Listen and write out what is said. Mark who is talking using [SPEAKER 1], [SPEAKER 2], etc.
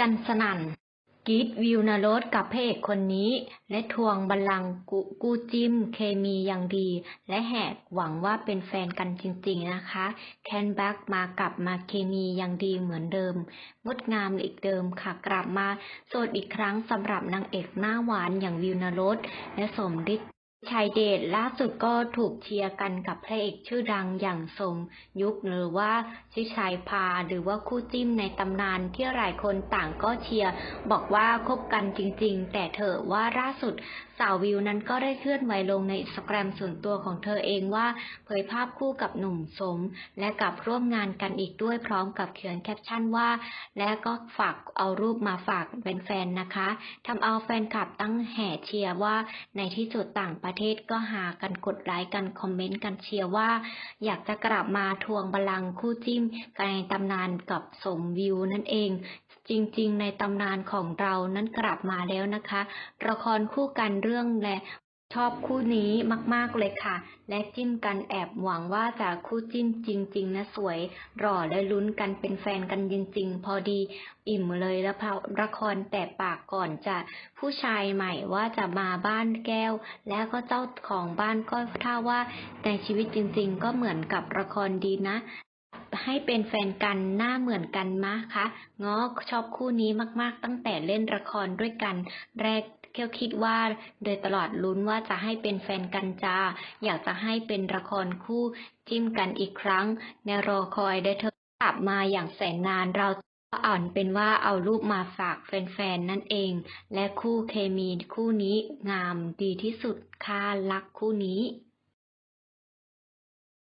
[SPEAKER 1] กันสนั่นกีดวิวนรสกับพระเอกคนนี้ และทวงบัลลังก์กุกูจิมเคมีอย่างดี และแหกหวังว่าเป็นแฟนกันจริงๆนะคะ แคนแบ็กมากลับมาเคมีอย่างดีเหมือนเดิม งดงามอีกเดิมค่ะกลับมา โสดอีกครั้งสำหรับนางเอกหน้าหวานอย่างวิวนรสและสมฤทธิ์ ชัยเดชล่าสุดก็ถูกเชียร์กันกับพระเอกชื่อดังอย่างสมยุคหรือว่าชิชัยพา หรือว่าคู่จิ้มในตำนานที่หลายคนต่างก็เชียร์บอกว่าคบกันจริง ๆ แต่เธอว่าล่าสุดสาววิวนั้นก็ได้เคลื่อนไหวลงในอินสตาแกรมส่วนตัวของเธอเองว่าเผยภาพคู่กับหนุ่มสม และกับร่วมงานกันอีกด้วยพร้อมกับเขียนแคปชั่นว่า และก็ฝากเอารูปมาฝากเป็นแฟนๆนะคะทำเอาแฟนคลับตั้งแห่เชียร์ว่าในที่สุดต่างประเทศก็หากันกดไลค์กันคอมเมนต์กันเชียร์ว่า อยากจะกลับมาทวงบาลังคู่จิ้มกันในตำนานกับสมวิวนั่นเอง จริงๆ ในตำนานของเรานั้นกลับมาแล้วนะคะ ละครคู่กันเรื่องและ ชอบคู่นี้มากๆเลยค่ะ และจิ้นกันแอบหวังว่าจะคู่จิ้นจริง ๆ นะสวย หล่อและลุ้นกันเป็นแฟนกันจริง ๆ พอดี อิ่มเลยแล้วพละครแต่ปากก่อนจะผู้ชายใหม่ว่าจะมาบ้านแก้ว แล้วก็เจ้าของบ้านก็ถ้าว่าในชีวิตจริง ๆ ก็เหมือนกับละครดีนะ ให้เป็นแฟนกันหน้าเหมือนกันมะคะง้อชอบคู่นี้มากๆ ตั้งแต่เล่นละครด้วยกัน แรกเกียวคิดว่าโดยตลอดลุ้นว่าจะให้เป็นแฟนกันจ้า อยากจะให้เป็นละครคู่จิ้มกันอีกครั้งในรอคอยได้เธอกลับมาอย่างแสนนานเราอ่านเป็นว่าเอารูปมาฝากแฟนๆนั่นเอง และคู่เคมีคู่นี้งามดีที่สุดค่ะรักคู่นี้